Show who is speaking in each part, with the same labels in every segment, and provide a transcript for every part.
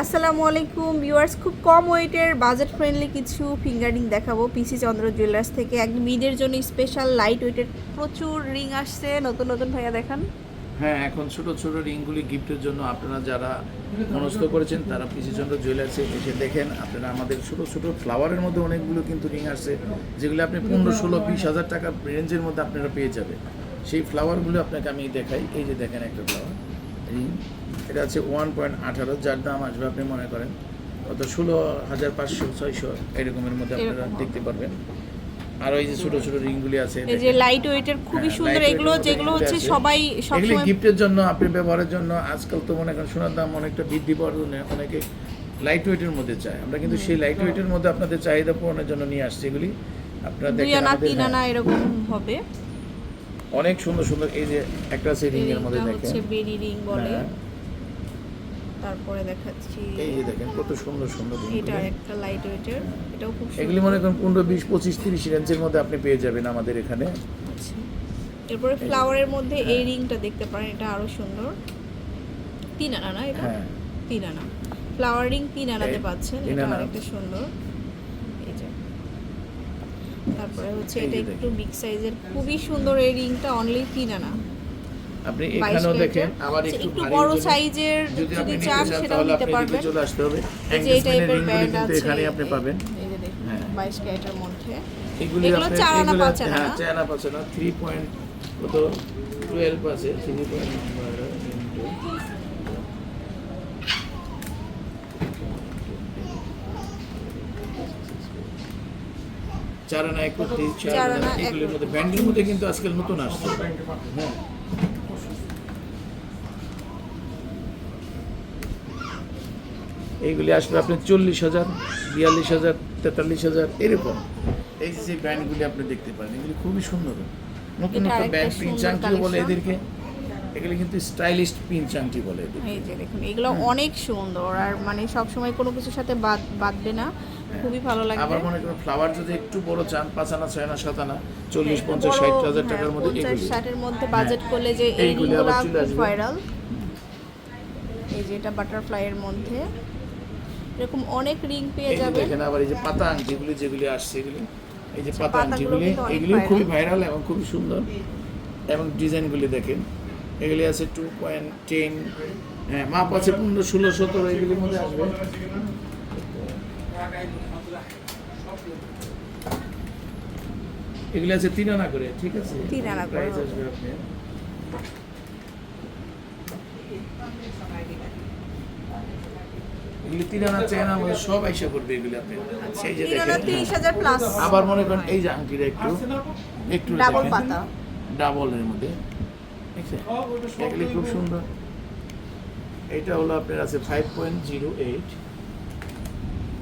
Speaker 1: আসসালামু আলাইকুম, ভিউয়ার্স। খুব কম ওয়েটের, বাজেট ফ্রেন্ডলি কিছু ফিঙ্গারিং দেখাবো পিসি চন্দ্র জুয়েলার্স থেকে। একদম মিডের জন্য স্পেশাল লাইট ওয়েটের প্রচুর রিং আসছে। নতুন নতুন ভাইয়া দেখান।
Speaker 2: হ্যাঁ এখন ছোট ছোট রিংগুলি গিফটের জন্য আপনারা যারা মনস্থ করেছেন, তারা পিসি পিসিচন্দ্র জুয়েলার্সে এসে দেখেন। আপনারা আমাদের ছোট ছোট ফ্লাওয়ারের মধ্যে অনেকগুলো কিন্তু রিং আসছে, যেগুলো আপনি পনেরো, ষোলো, বিশ হাজার টাকা রেঞ্জের মধ্যে আপনারা পেয়ে যাবেন। সেই ফ্লাওয়ারগুলো আপনাকে আমি দেখাই। এই যে দেখেন একটা ফ্লাওয়ার রিং এটা আছে ওয়ান পয়েন্ট আঠারো যার দাম আসবে আপনি মনে করেন কত? ষোলো হাজার পাঁচশো ছয়শো এরকমের মধ্যে আপনারা দেখতে পারবেন। আর ওই যে ছোট ছোট রিংগুলি আছে
Speaker 1: এই যে লাইট ওয়েটের খুবই
Speaker 2: হ্যাঁ,
Speaker 1: সুন্দর এগুলো যেগুলো হচ্ছে। সবাই সবসময়
Speaker 2: গিফটের জন্য আপনি ব্যবহারের জন্য আজকাল তো মনে করেন সোনার দাম অনেকটা বৃদ্ধি পাওয়ার জন্য অনেকে লাইট ওয়েটের মধ্যে চায়। আমরা কিন্তু সেই লাইট ওয়েটের মধ্যে আপনাদের চাহিদা পূরণের জন্য নিয়ে আসছি এগুলি। আপনারা দেখেন আমাদের হ্যাঁ,
Speaker 1: এরকম হবে।
Speaker 2: অনেক সুন্দর সুন্দর এই যে একটা আছে রিং এর মধ্যে দেখেন।
Speaker 1: হচ্ছে বেরি রিং বলে।
Speaker 2: হ্যাঁ,
Speaker 1: তারপরে দেখাচ্ছি
Speaker 2: এই যে দেখেন কত সুন্দর সুন্দর
Speaker 1: এটা একটা লাইট ওয়েটের এটাও খুব
Speaker 2: এগুলি মনে করেন পনেরো বিশ পঁচিশ তিরিশ রেঞ্জের মধ্যে আপনি পেয়ে যাবেন আমাদের এখানে।
Speaker 1: আচ্ছা। এরপরে ফ্লাওয়ারের মধ্যে এই রিংটা দেখতে পারেন এটা আরও সুন্দর। তিন আনা না এটা?
Speaker 2: হ্যাঁ।
Speaker 1: তিন আনা। ফ্লাওয়ার রিং তিন আনাতে পাচ্ছেন এটা
Speaker 2: আনা।
Speaker 1: অনেকটা সুন্দর। তারপরে হচ্ছে এটা একটু বিগ সাইজের খুবই সুন্দর এই রিংটা অনলি তিন আনা
Speaker 2: আপনি এখানেও দেখেন আবার
Speaker 1: আচ্ছা,
Speaker 2: একটু
Speaker 1: বড় সাইজের
Speaker 2: যদি আপনি
Speaker 1: চান সেটাও নিতে
Speaker 2: আপনি
Speaker 1: পারবেন।
Speaker 2: চলে আসতে হবে।
Speaker 1: এই টাইপের ব্যান্ড আছে।
Speaker 2: এখানেই আপনি পাবেন।
Speaker 1: এই যে দেখুন
Speaker 2: হ্যাঁ।
Speaker 1: বাইশ ক্যারেটের মধ্যে।
Speaker 2: এগুলি আপনার-
Speaker 1: চার আনা, পাঁচ আনা
Speaker 2: হ্যাঁ চার আনা পাঁচ আনা থ্রি পয়েন্ট কত? টুয়েলভ আছে থ্রি পয়েন্ট চার আনা একত্রিশ চার
Speaker 1: চার
Speaker 2: আনা
Speaker 1: আনা
Speaker 2: এগুলির মধ্যে ব্যান্ডের মধ্যে কিন্তু আজকাল নতুন আসছে। হ্যাঁ। এইগুলি আসবে আপনি চল্লিশ হাজার বিয়াল্লিশ হাজার তেতাল্লিশ হাজার এরকম। এই যে ব্যান্ডগুলি আপনি দেখতে পারেন এগুলি খুবই সুন্দর। নতুন নতুন ব্যান্ড পিন চাংটিও বলে এদেরকে। এগুলি কিন্তু স্টাইলিশ পিন চাংটি বলে
Speaker 1: এই যে দেখুন এগুলো অনেক সুন্দর। আর মানে সবসময় কোনো কিছুর সাথে বাদ বাদবে না। খুবই ভালো লাগবে।
Speaker 2: আবার মনে করেন ফ্লাওয়ার যদি একটু বড় চান পাঁচ আনা ছয় আনা সাত আনা চল্লিশ
Speaker 1: হ্যাঁ,
Speaker 2: পঞ্চাশ ষাট হাজার
Speaker 1: হ্যাঁ,
Speaker 2: টাকার মধ্যে
Speaker 1: পঞ্চাশ ষাটের মধ্যে বাজেট করলে যে এই
Speaker 2: এইগুলি।
Speaker 1: ভাইরাল এই যে এটা বাটারফ্লাই এর মধ্যে। এরকম অনেক রিং পেয়ে
Speaker 2: এই যে
Speaker 1: যাবেন।
Speaker 2: দেখেন আবার এই যে পাতা আংটিগুলি যেগুলি আসছে এগুলি এই যে পাতা আংটিগুলি এগুলি খুবই ভাইরাল এবং খুবই সুন্দর। এবং ডিজাইনগুলি দেখেন। এগুলি আছে টু পয়েন্ট টেন হ্যাঁ মাপ আছে পনেরো ষোলো সতেরো এগুলির মধ্যে আসবে। এগুলি আছে তিন আনা করে ঠিক আছে?
Speaker 1: তিন আনা করে।
Speaker 2: প্রাইস আসবে আপনি এগুলি তিন আনা আনা মধ্যে সব আইসা করবে এগুলি আপনি। এই যে দেখেন। আবার মনে করেন এই যে আংটিটা একটু একটু
Speaker 1: ডাবল পাতা।
Speaker 2: ডাবলের মধ্যে। দেখছেন? এগুলি খুব সুন্দর। এটা হলো আপনার আছে five point zero eight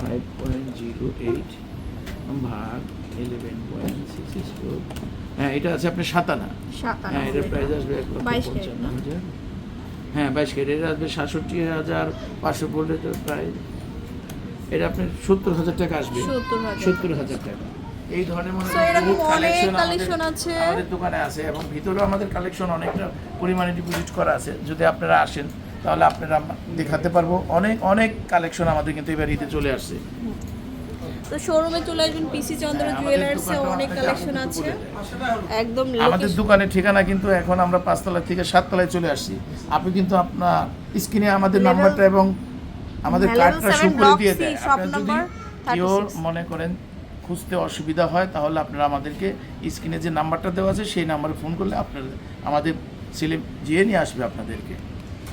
Speaker 2: five point zero eight ভাগ eleven point six six four হ্যাঁ এটা আছে আপনার সাতানা হ্যাঁ এটার প্রাইস আসবে এক লক্ষ পঞ্চান্ন হাজার। হ্যাঁ বাইশ ক্যারেট এটা আসবে সাতষট্টি হাজার পাঁচশো পনেরো প্রাইস এটা আপনার সত্তর হাজার টাকা আসবে।
Speaker 1: সত্তর হাজার
Speaker 2: টাকা। এই ধরনের মনে collection
Speaker 1: আছে।
Speaker 2: আমাদের দোকানে আছে এবং ভিতরেও আমাদের কালেকশন অনেকটা পরিমাণে ডিপোজিট করা আছে। যদি আপনারা আসেন তাহলে আপনারা দেখাতে পারব। অনেক অনেক কালেকশন আমাদের কিন্তু এবার ঈদে চলে আসছে।
Speaker 1: তো শোরুমে চলে আসবেন পিসি চন্দ্র জুয়েলার্সে অনেক কালেকশন আছে। একদম
Speaker 2: আমাদের দোকানের ঠিকানা কিন্তু এখন আমরা পাঁচতলা থেকে সাততলায় চলে আসছি। আপনি কিন্তু আপনার স্ক্রিনে আমাদের নাম্বারটা এবং আমাদের কার্ডটা শো করে দিয়ে দেয়।
Speaker 1: shop
Speaker 2: যদি কেউ মনে করেন খুঁজতে অসুবিধা হয় তাহলে আপনারা আমাদেরকে স্ক্রিনে যে নাম্বারটা দেওয়া আছে সেই নাম্বারে ফোন করলে আপনারা আমাদের ছেলে যেয়ে নিয়ে আসবে আপনাদেরকে।